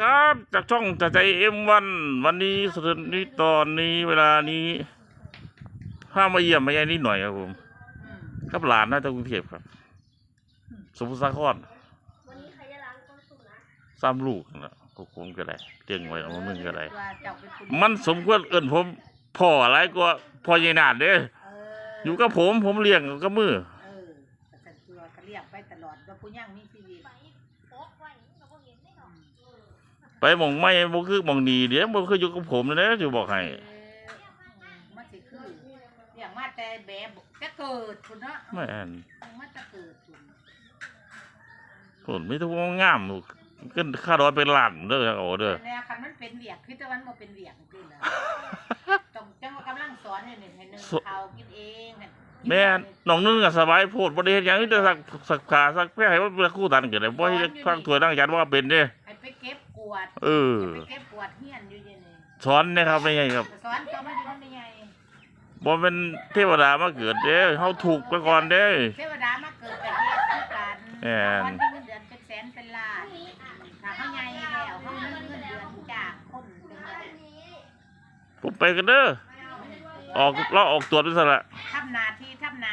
ครับจากช่องจะใจเอ็มวันวันนี้สถานนี้ตอนนี้เวลานี้พามาเยี่ยมมาแย่นิดหน่อยครับผมกับหลานน่าจะกรุงเทพครับ สมุทรสาครวันนี้ใครจะล้างต้นสุนัขซ้ำลูกนะก็คงก็ได้เตียงไว้เอามึงก็ได้ว่าเจ้าเป็นคนมันสมควรเอินผมพ่ออะไรกว่าพ่อใหญ่นาดเด้อเอออยู่กับผมผมเลี้ยงกับมือเออประจันตัวก็เรียกไปตลอดว่าผู้ย่างมีชีวิต ไปโป๊กไว้เราก็เห็นได้หรอกไปหมองไม่บ่คือหมองนีเดี๋ยวบ่คืออยู่กับผมนะจะบอกให้เออมันสิคือเรียกมาแต่แบบจะเกิดคุณเนาะแม่นมันจะเกิดคุณผมไม่ต้องงามลูกขึ้นค่าร้อยเป็นล้านเด้อโอ้เด้อเนี่ยคันมันเป็นเวียกคือแต่วันบ่เป็นเวียกจริงนะต้องจังว่ากำลังสอนเนี่ยให้นึงเขากินเองให้แม่นน้องนึงก็สบายโพดบ่ได้เฮ็ดหยังมีแต่สักสักขาสักแพ้ให้มันเป็นคู่ตันก็ได้บ่ให้ฟังถวยนั่งยันว่าเป็นเด้ให้ไปเก็บก วาดเออให้ไปเก็บกวาดเฮียนอยู่เย็นนี่สอนนะครับไม่ใช่ครับสอนเขามาอยู่นั่นได้ไงบ่เป็นเทวดามาเกิดเด้เฮาถูกไปก่อนเด้เทวดามาเกิดแต่เฮ็ดคือกันแม่นวันที่เงินเดือนเป็นแสนเป็นล้านถ้าเขาใหญ่แล้วเขามีเงินเดือนจากคนเป็นไงผมไปกันเด้อออกเราออกตรวจไปซะละทำหนาที่ทำหนา